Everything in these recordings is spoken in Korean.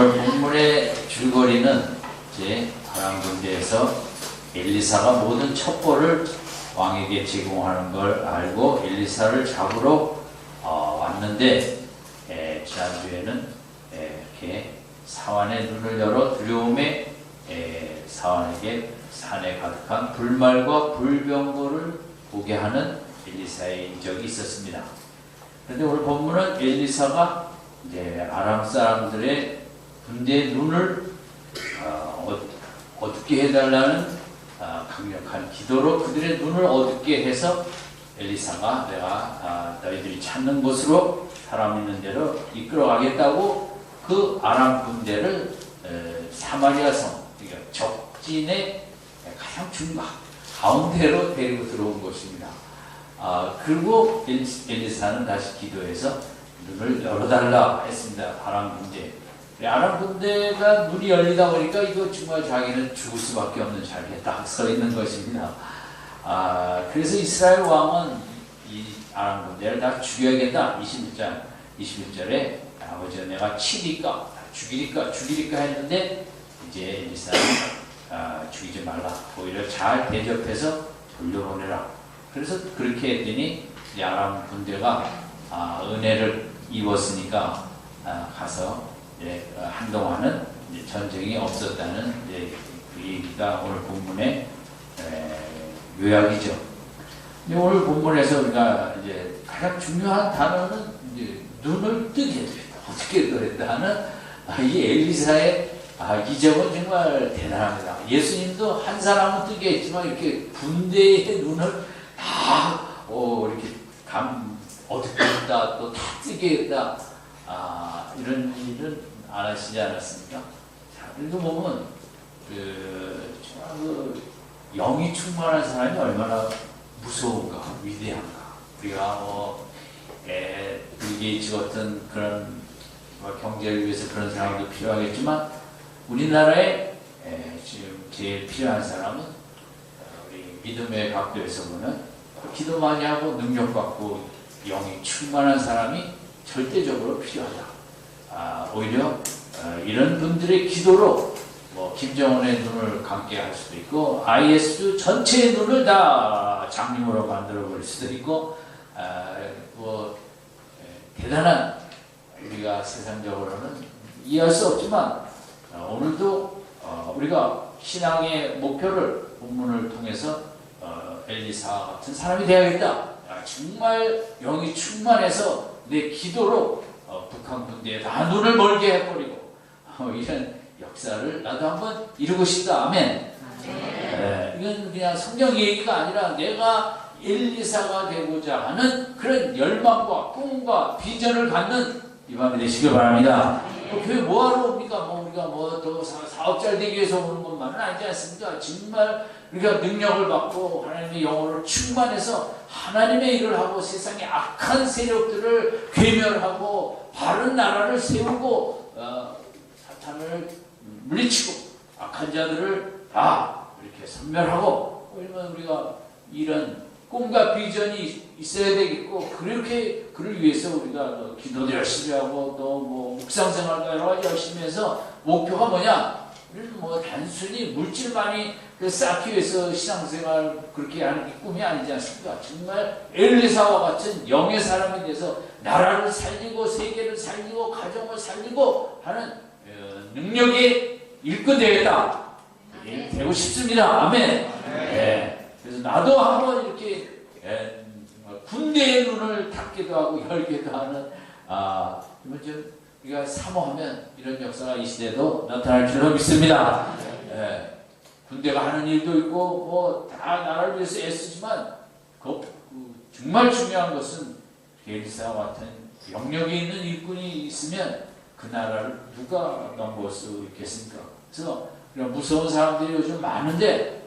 오늘 본문의 줄거리는 이제 아람 군대에서 엘리사가 모든 첩보를 왕에게 제공하는 걸 알고 엘리사를 잡으러 어, 왔는데 에, 지난주에는 에, 이렇게 사환의 눈을 열어 두려움에 에, 사환에게 산에 가득한 불말과 불병거를 보게 하는 엘리사의 인적이 있었습니다. 그런데 오늘 본문은 엘리사가 이제 아람 사람들의 군대의 눈을 어, 어둡게 해달라는 아, 강력한 기도로 그들의 눈을 어둡게 해서 엘리사가 내가 아, 너희들이 찾는 곳으로 사람 있는 대로 이끌어가겠다고 그 아람 군대를 에, 사마리아 성 그러니까 적진의 가장 중간 가운데로 데리고 들어온 것입니다. 아, 그리고 엘- 엘리사는 다시 기도해서 눈을 열어달라 했습니다. 아람 군대. 아람 군대가 눈이 열리다 보니까 이거 정말 자기는 죽을 수밖에 없는 자리에 딱 서 있는 것입니다. 아, 그래서 이스라엘 왕은 이 아람 군대를 다 죽여야겠다. 21절, 21절에 아버지 내가 치리까, 죽이리까, 죽이리까 했는데 이제 엘리사는 아, 죽이지 말라. 오히려 잘 대접해서 돌려보내라. 그래서 그렇게 했더니 아람 군대가 아, 은혜를 입었으니까 아, 가서 이제 어, 한동안은 전쟁이 없었다는 이제 그 얘기가 오늘 본문의 에, 요약이죠. 오늘 본문에서 우리가 이제 가장 중요한 단어는 이제 눈을 뜨게 됐다. 어떻게 그랬다 하는 아, 이 엘리사의 아, 이 점은 정말 대단합니다. 예수님도 한 사람은 뜨게 했지만 이렇게 군대의 눈을 다 어, 이렇게 감 어둡게 했다 또 다 뜨게 했다 아, 이런 일은 안 하시지 않았습니까? 자, 그리고 보면 그 그 영이 충만한 사람이 얼마나 무서운가 위대한가 우리가 뭐 에, 빌 게이츠 같은 그런 뭐 경제를 위해서 그런 사람도 필요하겠지만 우리나라에 에, 지금 제일 필요한 사람은 어, 우리 믿음의 각도에서 보면 기도 많이 하고 능력 받고 영이 충만한 사람이 절대적으로 필요하다. 아, 오히려 어, 이런 분들의 기도로 뭐 김정은의 눈을 감게 할 수도 있고 IS 전체의 눈을 다 장님으로 만들어 버릴 수도 있고 아, 뭐 에, 대단한 우리가 세상적으로는 이해할 수 없지만 어, 오늘도 어, 우리가 신앙의 목표를 본문을 통해서 어, 엘리사 같은 사람이 되어야겠다. 야, 정말 영이 충만해서 내 기도로 어, 북한 군대에 다 눈을 멀게 해버리고 어, 이런 역사를 나도 한번 이루고 싶다. 아멘. 네, 이건 그냥 성경 얘기가 아니라 내가 엘리사가 되고자 하는 그런 열망과 꿈과 비전을 갖는 이 밤이 되시길 바랍니다. 뭐 교회 뭐하러 옵니까? 뭐 우리가 뭐 더 사업 잘 되기 위해서 오는 것만은 아니지 않습니까? 정말 우리가 능력을 받고 하나님의 영혼을 충만해서 하나님의 일을 하고 세상의 악한 세력들을 괴멸하고 바른 나라를 세우고 어, 사탄을 물리치고 악한 자들을 다 이렇게 선멸하고 왜냐면 우리가 이런 꿈과 비전이 있어야 되겠고 그렇게 그를 위해서 우리가 뭐 기도도 열심히 하고 또 뭐 묵상 생활도 여러 가지 열심히 해서 목표가 뭐냐? 우리는 뭐 단순히 물질만이 그 쌓기 위해서 신앙생활 그렇게 하는 게 꿈이 아니지 않습니까? 정말 엘리사와 같은 영의 사람이 돼서 나라를 살리고 세계를 살리고 가정을 살리고 하는 어, 능력의 일꾼 되겠다. 예, 되고 싶습니다. 아멘. 예. 그래서 나도 한번 이렇게 예, 군대의 눈을 닫기도 하고 열기도 하는 아 우리가 사모하면 이런 역사가 이 시대도 나타날 줄로 믿습니다. 예. 군대가 하는 일도 있고 뭐 다 나라를 위해서 애쓰지만 그, 그 정말 중요한 것은 엘리사와 같은 영역에 있는 일꾼이 있으면 그 나라를 누가 넘볼 수 있겠습니까? 그래서 무서운 사람들이 요즘 많은데 에,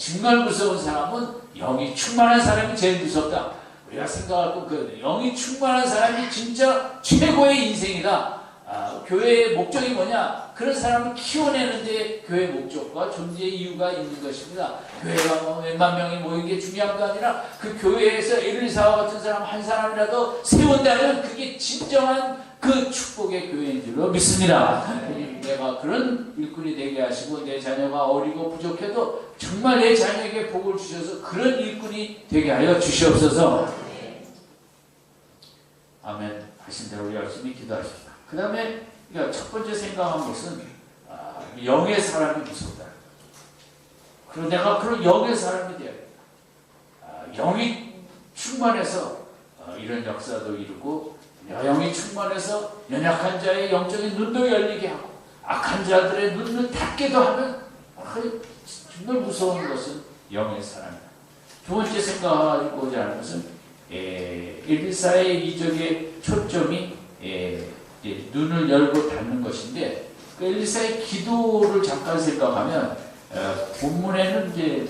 정말 무서운 사람은 영이 충만한 사람이 제일 무섭다. 우리가 생각할 그 영이 충만한 사람이 진짜 최고의 인생이다. 아, 교회의 목적이 뭐냐? 그런 사람을 키워내는 데 교회 목적과 존재의 이유가 있는 것입니다. 교회가 뭐 몇만 명이 모인 게 중요한 게 아니라 그 교회에서 엘리사와 같은 사람 한 사람이라도 세운다면 그게 진정한 그그 축복의 교회인 줄로 믿습니다. 내가 그런 일꾼이 되게 하시고 내 자녀가 어리고 부족해도 정말 내 자녀에게 복을 주셔서 그런 일꾼이 되게 하여 주시옵소서. 아멘. 하신 대로 열심히 기도하십시다. 그 다음에 첫 번째 생각한 것은 아, 영의 사람이 무섭다. 그리고 내가 그런 영의 사람이 되어야겠다. 아, 영이 충만해서 어, 이런 역사도 이루고 영이 충만해서 연약한 자의 영적인 눈도 열리게 하고 악한 자들의 눈을 닫게도 하면 아, 정말 무서운 것은 영의 사람이다. 두 번째 생각하고자 하는 것은 에, 일사의 이적의 초점이 에, 이제 눈을 열고 닫는 것인데 그 엘리사의 기도를 잠깐 생각하면 어, 본문에는 이제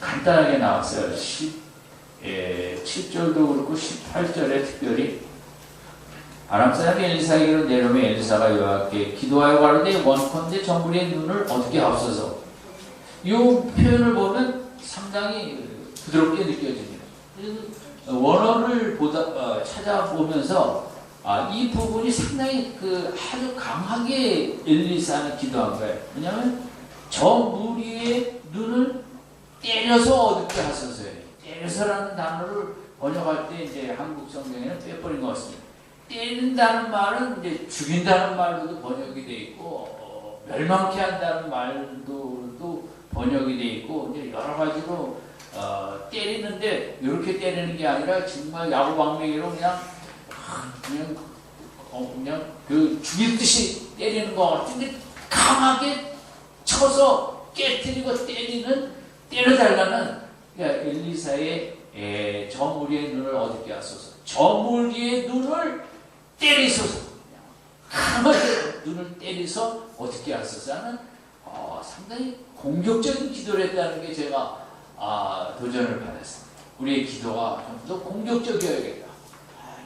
간단하게 나왔어요. 10, 예, 7절도 그렇고 18절에 특별히 아람 사람 엘리사에게로 내려오면 엘리사가 여호와께 기도하여 가로되 원컨대 정부리의 눈을 어떻게 앞서서 이 표현을 보면 상당히 부드럽게 느껴집니다. 원어를 보다 어, 찾아보면서 아, 이 부분이 상당히 그 아주 강하게 엘리사는 기도한 거예요. 왜냐하면 저 무리의 눈을 때려서 어둡게 하소서예요. 때려서라는 단어를 번역할 때 이제 한국 성경에는 빼버린 것 같습니다. 때린다는 말은 이제 죽인다는 말로도 번역이 돼 있고 어, 멸망케 한다는 말도 번역이 돼 있고 이제 여러 가지로 어, 때리는데 이렇게 때리는 게 아니라 정말 야구방망이로 그냥 그냥 어, 그냥 그 죽일 듯이 때리는 것 같은데 강하게 쳐서 깨뜨리고 때리는 때려달라는 그러니까 엘리사의 에, 저 무리의 눈을 어둡게 하소서. 저 무리의 눈을 때리소서 강하게 눈을 때리서 어둡게 하소서 하는 어, 상당히 공격적인 기도를 했다는 게 제가 아, 도전을 받았습니다. 우리의 기도가 좀 더 공격적이어야겠다.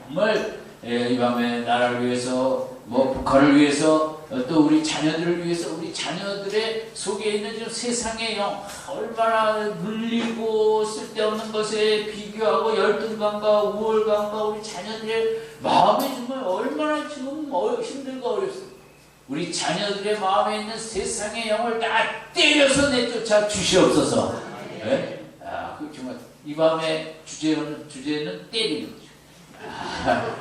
정말 예, 이 밤에 나라를 위해서 뭐 북한을 위해서 어, 또 우리 자녀들을 위해서 우리 자녀들의 속에 있는 저 세상의 영 얼마나 물리고 쓸데없는 것에 비교하고 열등감과 우월감과 우리 자녀들의 마음이 정말 얼마나 지금 어- 힘들고 어렵습니다. 우리 자녀들의 마음에 있는 세상의 영을 다 때려서 내쫓아 주시옵소서. 예? 아, 그 정말 이 밤의 주제는 주제는 때리는 거죠. 아,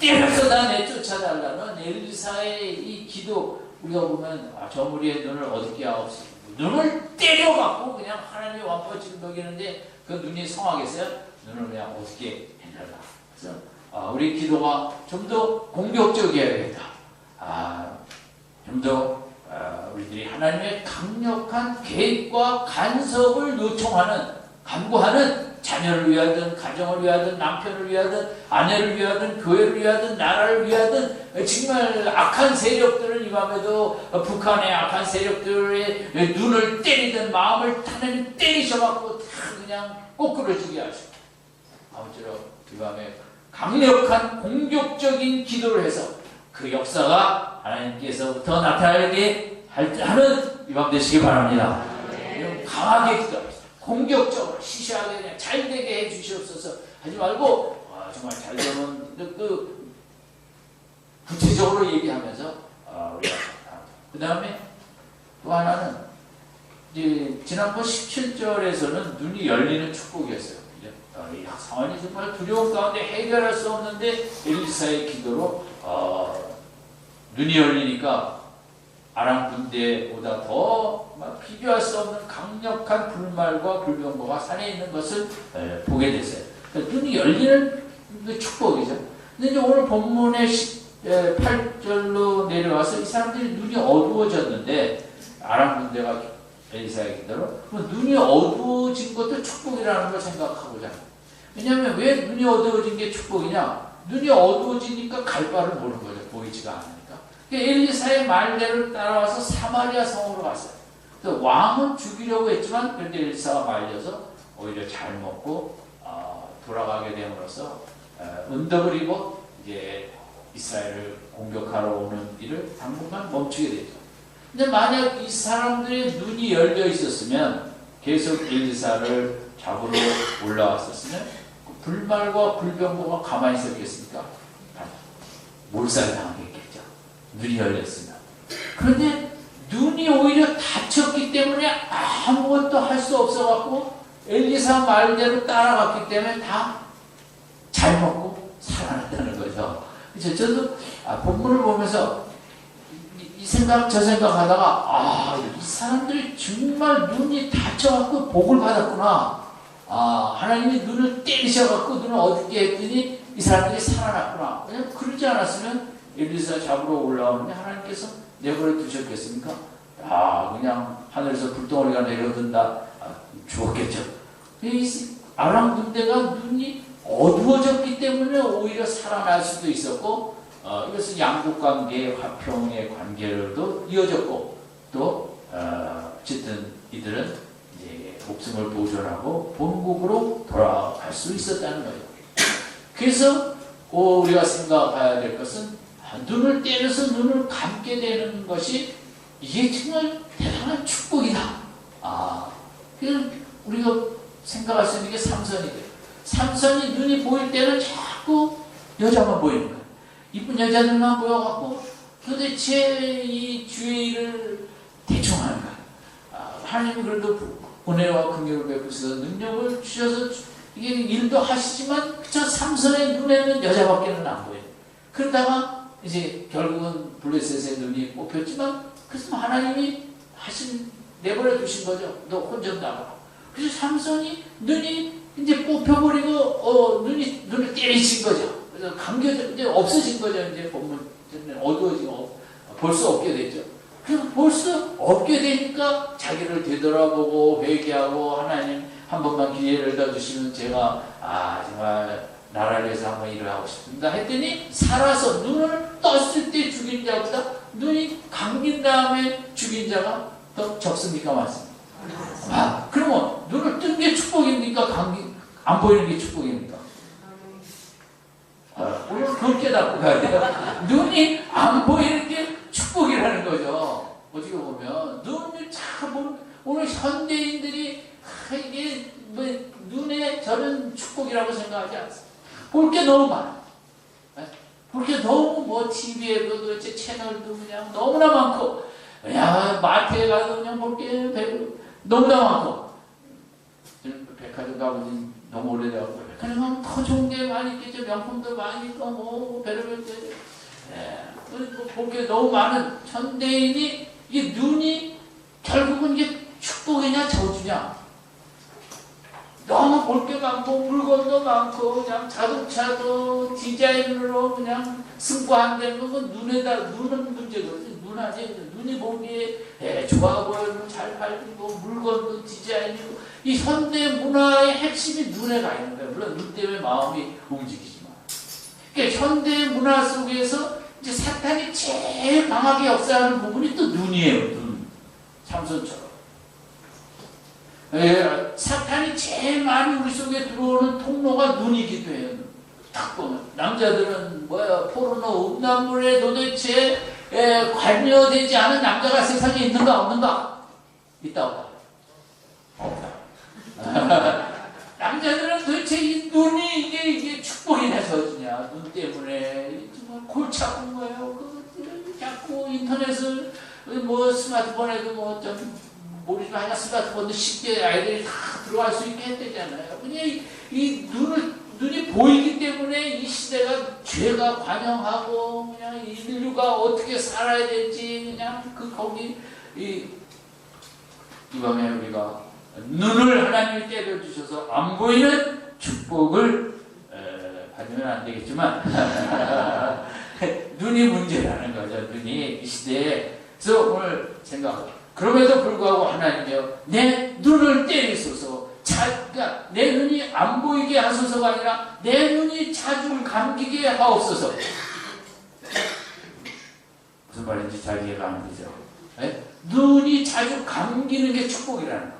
때려서 나 내쫓아달라 는 엘리사의 이 기도 우리가 보면 아, 저 무리의 눈을 어둡게 하옵소서. 눈을 때려갖고 그냥 하나님의 완법을 먹이는데 그 눈이 성하겠어요? 눈을 그냥 어둡게 해달라. 그래서 아, 우리 기도가 좀 더 공격적이어야겠다. 아, 좀더 아, 우리들이 하나님의 강력한 계획과 간섭을 요청하는 간구하는 자녀를 위하든 가정을 위하든 남편을 위하든 아내를 위하든 교회를 위하든 나라를 위하든 정말 악한 세력들을 이 밤에도 북한의 악한 세력들의 눈을 때리든 마음을 하나님 때리셔갖고 다 그냥 꼬꾸러지게 하시고 아무쪼록 이 밤에 강력한 공격적인 기도를 해서 그 역사가 하나님께서부터 나타나게 할- 하는 이밤 되시기 바랍니다. 강하게 기도합시다. 공격적으로 시시하게 그냥 잘 되게 해 주시옵소서 하지 말고 아, 정말 잘 되면 그- 그 구체적으로 얘기하면서 아, 우리가 그 다음에 또 하나는 이제 지난번 17절에서는 눈이 열리는 축복이었어요. 아, 이 상황이 정말 두려운 가운데 해결할 수 없는데 엘리사의 기도로 어, 눈이 열리니까 아람 군대보다 더 막 비교할 수 없는 강력한 불말과 불병거가 산에 있는 것을 에, 보게 됐어요. 그러니까 눈이 열리는 그 축복이죠. 근데 이제 오늘 본문의 8절로 내려와서 이 사람들이 눈이 어두워졌는데 아람 군대가 엘리사의 그럼 눈이 어두워진 것도 축복이라는 걸 생각하고자 합니다. 왜냐하면 왜 눈이 어두워진 게 축복이냐? 눈이 어두워지니까 갈 바를 모르는 거죠. 보이지가 않으니까. 그러니까 엘리사의 말대로 따라와서 사마리아 성으로 갔어요. 그래서 왕은 죽이려고 했지만 그런데 엘리사가 말려서 오히려 잘 먹고 어, 돌아가게 됨으로써 어, 은덕을 입어 이제 이스라엘을 공격하러 오는 일을 당분간 멈추게 되죠. 근데 만약 이 사람들의 눈이 열려 있었으면 계속 엘리사를 잡으러 올라왔었으면 그 불말과 불병거가 가만히 있었겠습니까? 몰살당했겠죠. 눈이 열렸으면. 그런데 눈이 오히려 다쳤기 때문에 아무것도 할 수 없어갖고 엘리사 말대로 따라갔기 때문에 다 잘 먹고 살아났다는 거죠. 그래서 저도 아, 본문을 보면서 이, 이 생각 저 생각 하다가 아 이 사람들이 정말 눈이 다쳐갖고 복을 받았구나. 아 하나님이 눈을 때리셔갖고 눈을 어둡게 했더니 이 사람들이 살아났구나. 그냥 그러지 않았으면 엘리사 잡으러 올라오는데 하나님께서 내버려 두셨겠습니까? 아 그냥 하늘에서 불덩어리가 내려든다 아, 죽었겠죠. 이 아람 군대가 눈이 어두워졌기 때문에 오히려 살아날 수도 있었고 어, 이것은 양국 관계, 화평의 관계로도 이어졌고 또 어, 어쨌든 이들은 이제 목숨을 보존하고 본국으로 돌아갈 수 있었다는 거예요. 그래서 어, 우리가 생각해야 될 것은 아, 눈을 때려서 눈을 감게 되는 것이 이게 정말 대단한 축복이다. 아, 그 우리가 생각할 수 있는 게 삼선이 돼요. 삼선이 눈이 보일 때는 자꾸 여자만 보이는 거예요. 이쁜 여자들만 보여갖고 도대체 이 주의 일을 대충 하는 거예요. 아, 하나님이 그래도 은혜와 긍휼을 베푸셔서 능력을 주셔서 이게 일도 하시지만 저 삼선의 눈에는 여자밖에는 안 보여요. 그러다가 이제 결국은 블레셋의 눈이 뽑혔지만 그래서 하나님이 하신 내버려 두신 거죠. 너 혼전 나가. 그래서 삼선이 눈이 이제 뽑혀버리고 어 눈이 눈을 때리신 거죠. 그래서 감겨져 이제 없어진 거죠. 이제 보면 어두워지고 볼 수 없게 됐죠. 그래서 볼 수 없게 되니까 자기를 되돌아보고 회개하고 하나님 한 번만 기회를 더 주시면 제가 아 정말 나라를 위해서 한번 일을 하고 싶습니다 했더니 살아서 눈을 떴을 때 죽인 자보다 눈이 감긴 다음에 죽인 자가 더 적습니까 많습니까? 아 그러면 눈을 뜬 게 축복입니까? 감기 안 보이는 게 축복입니까? 아, 오늘 그걸 깨닫고 가야 돼요. 눈이 안 보이는 게 축복이라는 거죠. 어떻게 보면 눈을 참 오늘 현대인들이 아, 이게 뭐 눈에 저는 축복이라고 생각하지 않습니다. 볼 게 너무 많아. 볼 게 너무 뭐 TV에도 도대체 채널도 그냥 너무나 많고 야 마트에 가도 그냥 볼 게 너무나 많고. 백화점 가보니 너무 오래돼갖고 백화점 가면 더 좋은 게 많이 있겠죠. 명품도 많이 있고 뭐 별의별 게. 예, 볼게 너무 많은 현대인이 이게 눈이 결국은 이게 축복이냐 저주냐 너무 볼 게 많고 물건도 많고 그냥 자동차도 디자인으로 그냥 승부한다는 건 눈에다 눈은 문제거든요. 눈 아니 눈이 보기에 에, 좋아 보이고 잘 팔리고 물건도 디자인이고 이 현대 문화의 핵심이 눈에 가 있는 거예요. 물론 눈 때문에 마음이 움직이지만. 그러니까 현대 문화 속에서 이제 사탄이 제일 강하게 역사하는 부분이 또 눈이에요. 눈. 삼손처럼. 예, 사탄이 제일 많이 우리 속에 들어오는 통로가 눈이기도 해요. 딱 보면 남자들은 뭐야 포르노 음란물에 도대체 예, 관여되지 않은 남자가 세상에 있는가 없는가? 있다 없다. 없다. 남자들은 도대체 이 눈이 이게 이게 축복이냐 저주냐 눈 때문에 정말 골치 아픈 거예요. 그 자꾸 인터넷을 뭐 스마트폰에도 뭐좀 모르지만 하여간 스마트폰도 쉽게 아이들이 다 들어갈 수 있게 했대잖아요. 그냥 이, 이 눈을, 눈이 보이기 때문에 이 시대가 죄가 관영하고 그냥 인류가 어떻게 살아야 될지 그냥 그 거기 이, 이 밤에 우리가 눈을 하나님이 때려 주셔서 안 보이는 축복을 에, 받으면 안 되겠지만 눈이 문제라는 거죠. 눈이 이 시대에 그래서 오늘 생각하고 그럼에도 불구하고 하나님이요 내 눈을 때리소서. 자, 그러니까 내 눈이 안 보이게 하소서가 아니라 내 눈이 자주 감기게 하옵소서. 무슨 말인지 잘 이해가 안 되죠? 예? 눈이 자주 감기는 게 축복이라는 거죠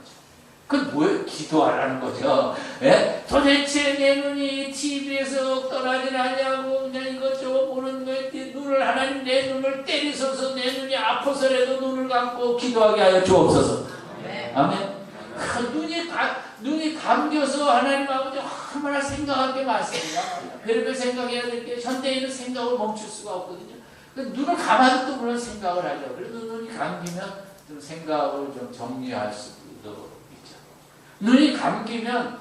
그건 뭐예요? 기도하라는 거죠 예? 도대체 내 눈이 TV에서 떠나질 않냐고 그냥 이것저것 보는 거에 눈을 하나님 내 눈을 때리소서 내 눈이 아파서라도 눈을 감고 기도하게 하여 주옵소서 아멘 그 눈이 가, 눈이 감겨서 하나님 아버지 얼마나 생각할 게 많습니다. 별별 생각해야 될 게 현대인은 생각을 멈출 수가 없거든요. 그 눈을 감아도 또 그런 생각을 하죠. 그래도 눈이 감기면 좀 생각을 좀 정리할 있죠. 눈이 감기면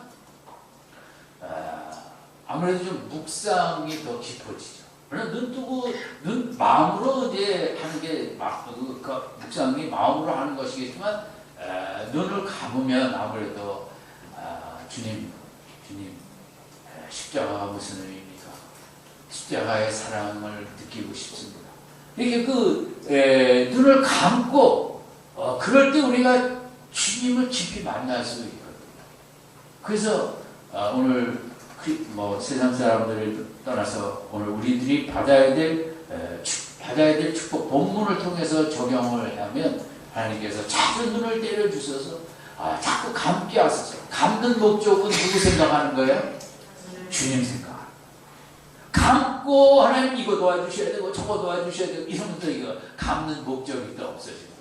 아, 아무래도 좀 묵상이 더 깊어지죠. 눈 뜨고 눈 마음으로 이제 하는 게 막, 그, 그 묵상이 마음으로 하는 것이겠지만 에, 눈을 감으면 아무래도 아, 주님 주님 에, 십자가가 무슨 의미입니까? 십자가의 사랑을 느끼고 싶습니다. 이렇게 그 에, 눈을 감고 어, 그럴 때 우리가 주님을 깊이 만날 수 있거든요. 그래서 아, 오늘 그, 뭐 세상 사람들을 떠나서 오늘 우리들이 받아야 될 에, 축- 받아야 될 축복 본문을 통해서 적용을 하면 하나님께서 자주 눈을 때려 주셔서 아, 자꾸 감게 하소서. 감는 목적은 누구 생각하는 거예요? 주님 생각. 감고 하나님 이거 도와주셔야 되고 저거 도와주셔야 되고 이러면 또 이거 감는 목적이 또 없어지는 거죠.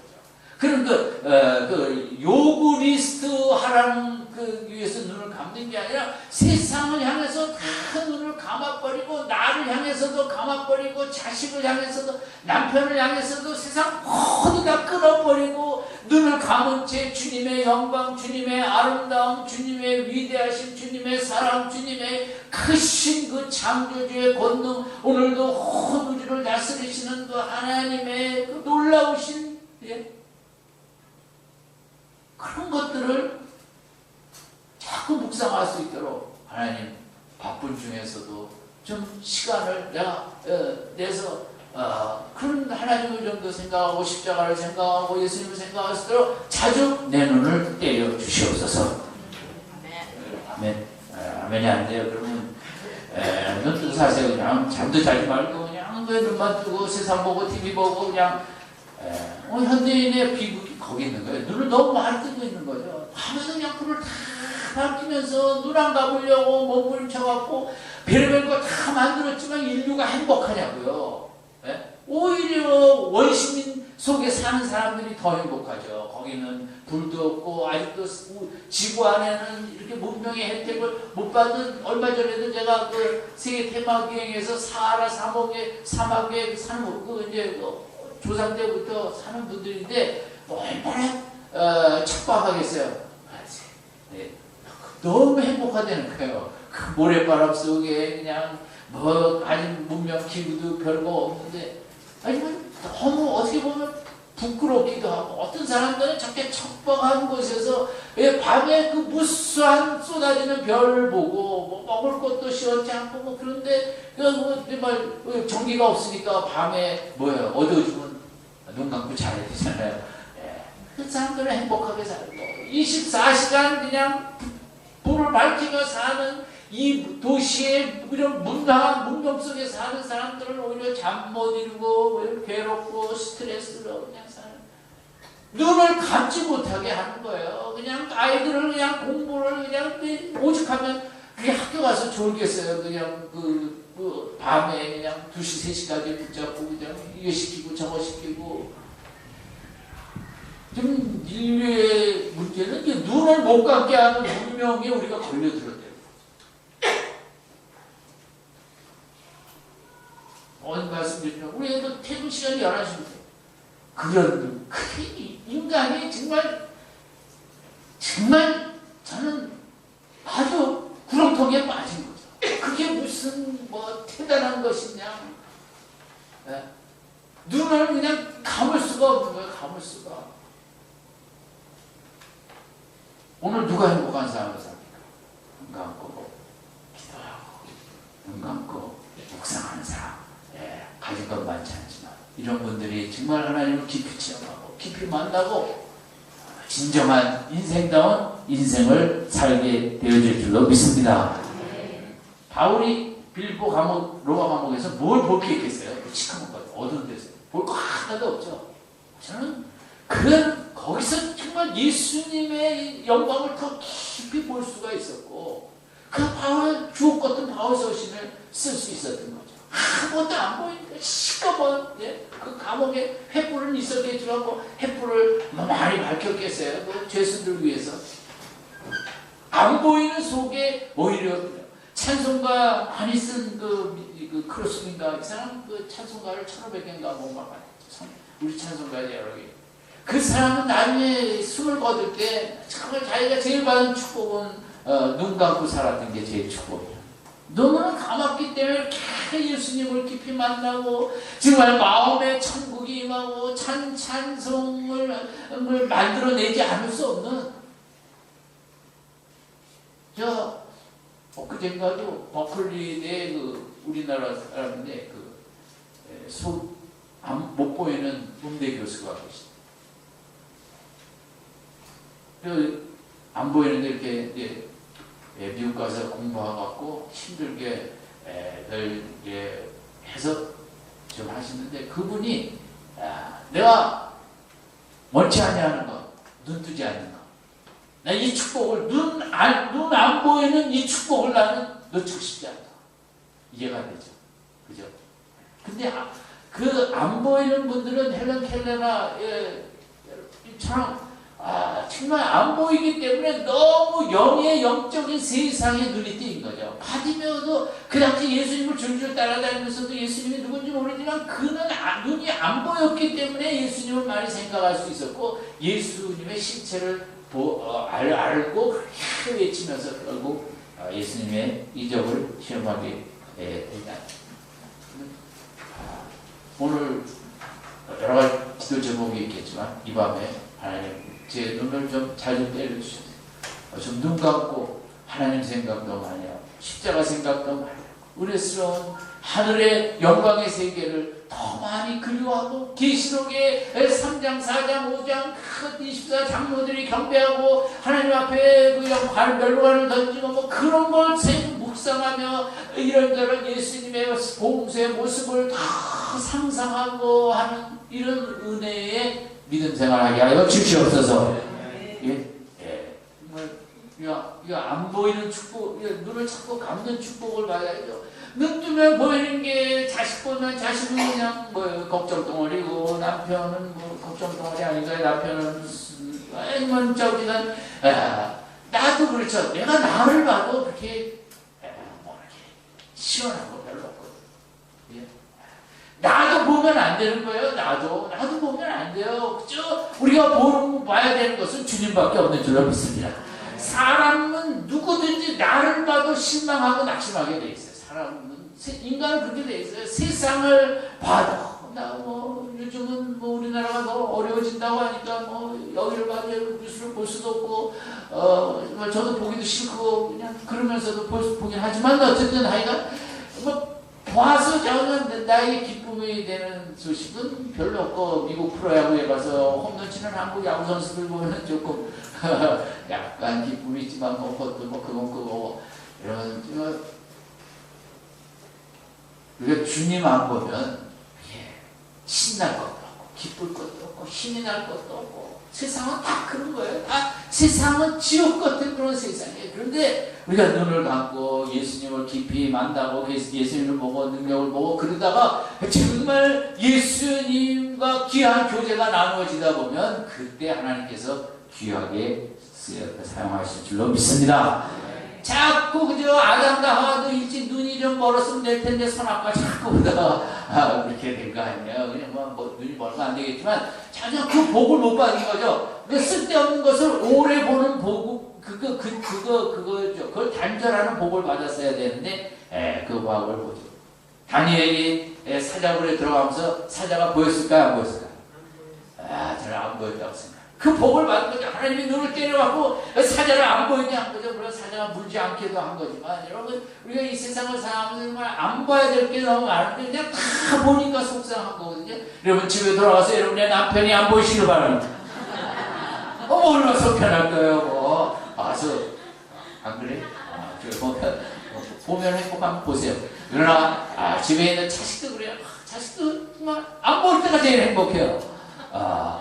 그럼 그, 어, 그 요구 리스트 하라는 그 위해서 눈을 감는 게 아니라 세상을 향해서 다 눈을 감아버리고 나를 향해서도 감아버리고 자식을 향해서도 남편을 향해서도 세상 모두 다 끊어버리고 눈을 감은 채 주님의 영광, 주님의 아름다움, 주님의 위대하심, 주님의 사랑, 주님의 크신 그 창조주의 권능, 오늘도 온 우주를 다스리시는 그 하나님의 그 놀라우신 예? 그런 것들을 자꾸 묵상할 수 있도록 하나님 바쁜 중에서도 좀 시간을 내가 어, 내서 어, 그런 하나님을 좀 더 생각하고 십자가를 생각하고 예수님을 생각할 수 있도록 자주 내 눈을 때려 주시옵소서. 아멘. 아, 아멘이 안 돼요. 그러면 에, 눈 뜨고 사세요. 그냥 잠도 자지 말고 그냥 왜 눈만 뜨고 세상 보고 TV 보고 그냥 에, 어, 현대인의 비극이 거기 있는 거예요. 눈을 너무 많이 뜨고 있는 거죠. 하면서 그냥 불을 다 밝히면서 눈 안 감으려고 몸부림쳐갖고 별의별 거 다 만들었지만 인류가 행복하냐고요. 예? 오히려 원시민 속에 사는 사람들이 더 행복하죠. 거기는 불도 없고 아직도 우- 지구 안에는 이렇게 문명의 혜택을 못 받은 얼마 전에도 제가 그 세계 테마 기행에서 사하라 사막에 사막에 사는 그 이제 그 조상 때부터 사는 분들인데 얼마나 어, 척박하겠어요. 네. 너무 행복하다는 거예요. 그 모래바람 속에 그냥 뭐 아직 문명 기구도 별거 없는데 아니면 너무 어떻게 보면 부끄럽기도 하고 어떤 사람들은 저렇게 척박한 곳에서 왜 밤에 그 무수한 쏟아지는 별을 보고 뭐 먹을 것도 시원치 않고 뭐 그런데 그뭐 정말 전기가 없으니까 밤에 뭐예요 어두워지면 눈 감고 자야 되잖아요. 예. 그 사람들은 행복하게 살고 24시간 그냥 불을 밝히며 사는 이 도시의 이런 문화한 문명 속에 사는 사람들은 오히려 잠 못 이루고 뭐 괴롭고 스트레스로 그냥 사는 눈을 감지 못하게 하는 거예요. 그냥 아이들을 그냥 공부를 그냥 오죽하면 그게 학교 가서 졸겠어요. 그냥 그, 그 밤에 그냥 2시, 3시까지 붙잡고 그냥 이거 시키고 저거 시키고 지금 인류의 문제는 이제 눈을 못 감게 하는 문명에 우리가 걸려들었대요. 어느 말씀드리면 우리 애도 퇴근 시간이 11시인데 그런 그 인간이 정말 정말 저는 아주 구렁텅이에 빠진 거죠. 그게 무슨 뭐 대단한 것이냐. 예? 눈을 그냥 감을 수가 없는 거예요. 감을 수가. 오늘 누가 행복한 삶을 삽니까? 눈 감고 기도하고 눈 감고 묵상하는 사람. 예, 가진 건 많지 않지만 이런 분들이 정말 하나님을 깊이 체험하고 깊이 만나고 진정한 인생다운 인생을 살게 되어질 줄로 믿습니다. 바울이 빌보 감옥, 로마 감옥에서 뭘 볼 게 있겠어요? 그 시커먼 것, 어두운 데서. 볼 거 하나도 없죠. 저는 그, 거기서 정말 예수님의 영광을 더 깊이 볼 수가 있었고, 그 바울, 주옥 같은 바울 서신을 쓸 수 있었던 거죠. 아무것도 안 보이니까 시커먼, 예? 그 감옥에 횃불은 있었겠지만, 뭐, 횃불을 뭐 많이 밝혔겠어요. 뭐, 죄수들 위해서. 안 보이는 속에 오히려 찬송가 많이 쓴그 그 크로스인가 이 사람 그 찬송가를 1500개인가 뭔가 우리 찬송가에 여러 개. 그 사람은 나중에 숨을 거둘 때 정말 자기가 제일 받은 축복은 어, 눈 감고 살았던 게 제일 축복이야. 너무나 감았기 때문에 이렇게 예수님을 깊이 만나고 정말 마음의 천국이 임하고 찬, 찬송을 을 만들어내지 않을 수 없는 저 엊그젠가도 버클리대 그 우리나라 사람인데 그손못 보이는 음대 교수가 계시다. 안 보이는데 이렇게 이제 예, 미국 가서 공부하갖고 힘들게 에, 늘 해서 좀 하시는데 그분이 아, 내가 원치 아니하는 거, 눈 뜨지 않는 거. 나 이 축복을 눈안 눈 안 보이는 이 축복을 나는 놓치고 싶지 않다. 이해가 되죠, 그죠? 근데 아, 그안 보이는 분들은 헬렌 켈레나 예, 처럼 아, 정말 안 보이기 때문에 너무 영의 영적인 세상에 눈이 띄인 거죠. 바디메오도 그 당시 예수님을 줄줄 따라다니면서도 예수님이 누군지 모르지만 그는 아, 눈이 안 보였기 때문에 예수님을 많이 생각할 수 있었고 예수님의 실체를 보, 어, 알, 알고 그렇게 외치면서 결국 어, 예수님의 이적을 시험하게 된다. 아, 오늘 여러 가지 기도 제목이 있겠지만 이 밤에 하나님 제 눈을 좀잘좀 때려주셔서 좀눈 감고 하나님 생각도 많이 하고 십자가 생각도 많이 하고 은혜스러운 하늘의 영광의 세계를 더 많이 그리워하고 계시록의 3장 4장 5장 큰 24장로들이 경배하고 하나님 앞에 그 영광 멸관을 던지고 뭐 그런 걸 묵상하며 이런저런 예수님의 보험수의 모습을 다 상상하고 하는 이런 은혜의 믿음 생활하게 하여 주시옵소서. 예, 예. 정말 이거, 안 보이는 축복, 눈을 자꾸 감는 축복을 받아야죠. 눈 뜨면 보이는 게 자식 보면 자식은 그냥 뭐 걱정 덩어리고 남편은 뭐 걱정 덩어리 아닌가요? 남편은 아니면 저기는 아, 나도 그렇죠. 내가 나를 봐도 그렇게 아, 뭐 이렇게 시원하고? 나도 보면 안 되는 거예요. 나도 나도 보면 안 돼요. 그죠? 우리가 보는 봐야 되는 것은 주님밖에 없는 줄로 믿습니다. 사람은 누구든지 나를 봐도 실망하고 낙심하게 돼 있어요. 사람은 인간은 그렇게 돼 있어요. 세상을 봐도 나뭐 요즘은 뭐 우리나라가 더 어려워진다고 하니까 뭐 여기를 봐도 뉴스를 볼 수도 없고 어 저도 보기도 싫고 그냥 그러면서도 볼, 보긴 하지만 어쨌든 하여간 뭐 봐서 저는 나에게 기쁨이 되는 소식은 별로 없고 미국 프로야구에 가서 홈런 치는 한국 야구 선수들 보면 조금 약간 기쁨이 있지만 뭐 그것도 뭐 그건 그거 이런 뭐 우리가 주님 안 보면 예, 신날 것도 없고 기쁠 것도 없고 힘이 날 것도 없고 세상은 다 그런 거예요. 다 세상은 지옥 같은 그런 세상이에요. 그런데 우리가 눈을 감고 예수님을 깊이 만나고 예수님을 보고 능력을 보고 그러다가 정말 예수님과 귀한 교제가 나누어지다 보면 그때 하나님께서 귀하게 사용하실 줄로 믿습니다. 자꾸 그저 아담과 하와도 일찍 눈이 좀 멀었으면 될 텐데 선악과 자꾸 보다가 아, 그렇게 된 거 아니에요. 그냥 뭐, 뭐 눈이 멀면 안 되겠지만 자기가 그 복을 못 받은 거죠. 그 쓸데없는 것을 오래 보는 복 그거 그 그거 그거죠. 그걸 단절하는 복을 받았어야 되는데 에, 그 복을 보죠. 다니엘이 사자굴에 들어가면서 사자가 보였을까요? 안 보였을까요? 아, 저는 안 보였다고 생각. 그 복을 받은 거죠. 하나님이 눈을 때려갖고 사자를 안한 거죠. 물론 사자가 물지 않게도 한 거지만 여러분 우리가 이 세상을 살아가면서 안 봐야 될 게 너무 많은데 그냥 다 보니까 속상한 거거든요. 여러분 집에 돌아가서 여러분의 남편이 안 보이시길 바랍니다. 어, 속편할 거예요, 뭐. 와서 안 그래? 아, 저 보면 보면 행복하면 보세요. 그러나 아, 집에 있는 자식도 그래요. 아, 자식도 정말 안 볼 때가 제일 행복해요. 아,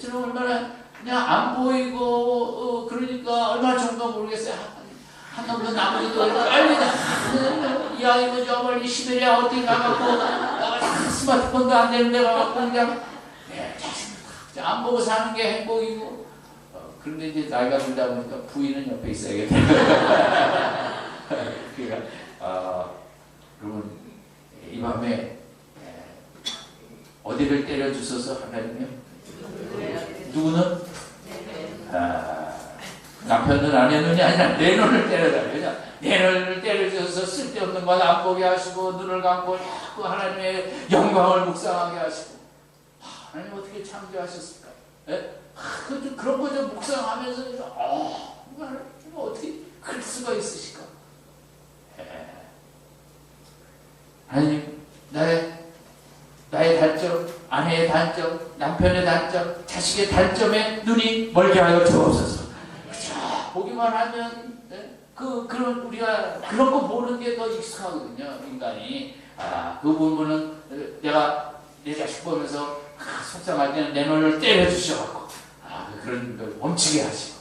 저는 얼마나 그냥 안 보이고 어, 그러니까 얼마나 좋은가 모르겠어요. 한 놈도 나머지도 빨리 이 아이고 저 멀리 시베리아 어디 가갖고 스마트폰도 안 되는 데 가갖고 그냥 네, 안 보고 사는 게 행복이고 그런데 이제 나이가 들다 보니까 부인은 옆에 있어야겠다. 그러니까 어, 여러분 이 밤에 에, 어디를 때려 주셔서 하나님이요? 누구는? 아, 남편은 아내 눈이 아니라 내 눈을 때려달라요. 내 눈을 때려줘서 쓸데없는 것 안 보게 하시고 눈을 감고 자꾸 하나님의 영광을 묵상하게 하시고 하, 하나님 어떻게 창조하셨을까? 예? 하, 그, 그런 거 좀 묵상하면서 어, 정말 어떻게 그럴 수가 있으실까? 예. 하나님 나의 나의 단점, 아내의 단점, 남편의 단점, 자식의 단점에 눈이 멀게 하여 주옵소서. 그죠? 보기만 하면 네? 그 그런 우리가 그런 거 보는 게 더 익숙하거든요 인간이. 아 그 부분은 내가 내 자식 보면서 아, 속상할 때는 내 눈을 때려 주셔갖고 아 그런 걸 멈추게 하시고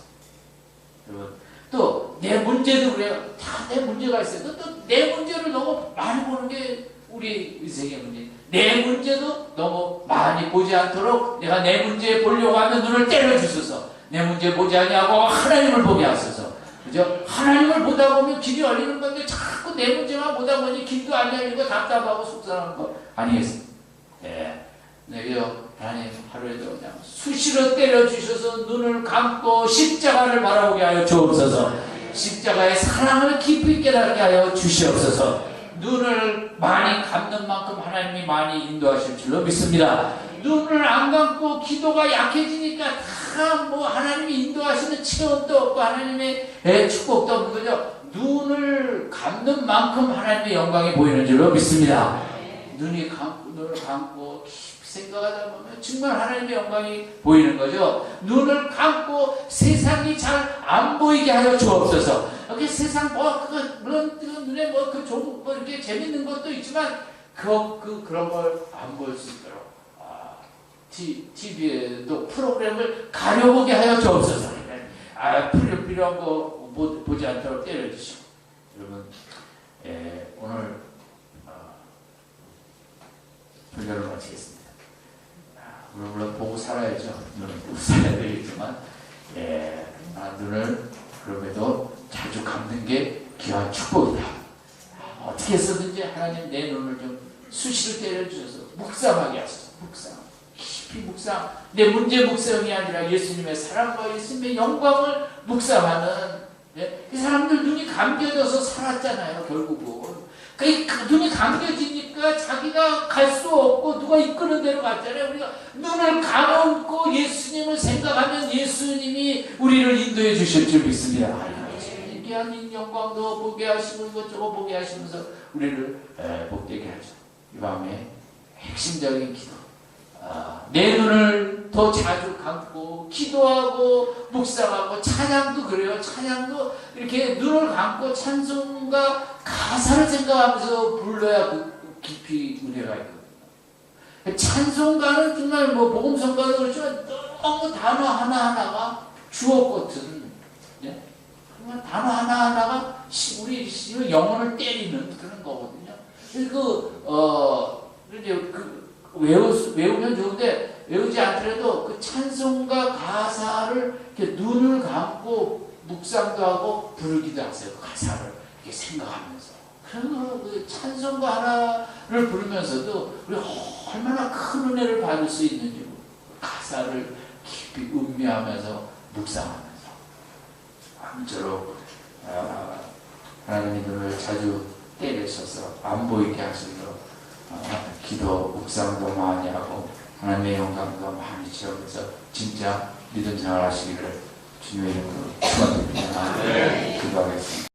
여러분 또 내 문제도 그래요. 다 내 문제가 있어요. 또 내 문제를 너무 많이 보는 게 우리 인생의 문제. 내 문제도 너무 많이 보지 않도록 내가 내 문제 보려고 하면 눈을 때려 주소서. 내 문제 보지 아니하고 하나님을 보게 하소서. 그죠? 하나님을 보다 보면 길이 열리는 건데 자꾸 내 문제만 보다 보니 길도 안 열리고 답답하고 속상한 거 아니겠습니까? 예. 내게요. 하나님 하루에도 그냥 수시로 때려 주셔서 눈을 감고 십자가를 바라보게 하여 주옵소서. 십자가의 사랑을 깊이 깨닫게 하여 주시옵소서. 눈을 많이 감는 만큼 하나님이 많이 인도하실 줄로 믿습니다. 눈을 안 감고 기도가 약해지니까 다 뭐 하나님이 인도하시는 체험도 없고 하나님의 예, 축복도 없는 거죠. 눈을 감는 만큼 하나님의 영광이 보이는 줄로 믿습니다. 눈이 감고 눈을 감고 생각하다 보면 정말 하나님의 영광이 보이는 거죠. 눈을 감고 세상이 잘 안 보이게 하여 주옵소서. 이렇게 세상 뭐 그, 물론 그 눈에 뭐그 좋은 뭐 이렇게 재밌는 것도 있지만 그, 그 그런 걸 안 볼 수 있도록 아, 티, TV에도 프로그램을 가려보게 하여 주옵소서. 아 필요 필요한 거 보, 보지 않도록 때려주시고 여러분 예, 오늘 어, 분별을 마치겠습니다. 아, 물론, 보고 살아야죠. 눈을 보고 살아야 되겠지만, 예, 아, 눈을 그럼에도 자주 감는 게 귀한 축복이다. 아, 어떻게 해서든지 하나님 내 눈을 좀 수시로 때려주셔서 묵상하게 하소서. 묵상. 깊이 묵상. 내 문제 묵상이 아니라 예수님의 사랑과 예수님의 영광을 묵상하는 예? 이 사람들 눈이 감겨져서 살았잖아요, 결국은. 그 눈이 감겨지니까 자기가 갈 수 없고 누가 이끄는 대로 갔잖아요. 우리가 눈을 감고 예수님을 생각하면 예수님이 우리를 인도해 주실 줄 믿습니다. 신기한 영광도 보게 하시고 이것저것 보게 하시면서 우리를 에, 복되게 하죠. 이 밤에 핵심적인 기도. 아, 내 눈을 더 자주 감고 기도하고 묵상하고 찬양도 그래요. 찬양도 이렇게 눈을 감고 찬송과 가사를 생각하면서 불러야 그 깊이 은혜가 있거든요. 찬송가는 정말 뭐 복음성가도 그렇지만 너무 단어 하나 하나가 주옥 같은 예? 정말 단어 하나 하나가 우리 영혼을 때리는 그런 거거든요. 이제 그 외우, 외우 면 좋은데 외우지 않더라도 그 찬송가 가사를 이렇게 눈을 감고 묵상도 하고 부르기도 하세요. 그 가사를 이렇게 생각하면서. 그러면 그 찬송가 하나를 부르면서도 우리 얼마나 큰 은혜를 받을 수 있는지 가사를 깊이 음미하면서 묵상하면서 아무쪼록 아, 하나님의 눈을 자주 때리셔서 안 보이게 하시도록 어, 기도, 묵상도 많이 하고 하나님의 영광도 많이 지어서 진짜 믿음 생활 하시기를 주님의 이름으로 축원드립니다. 기도하겠습니다.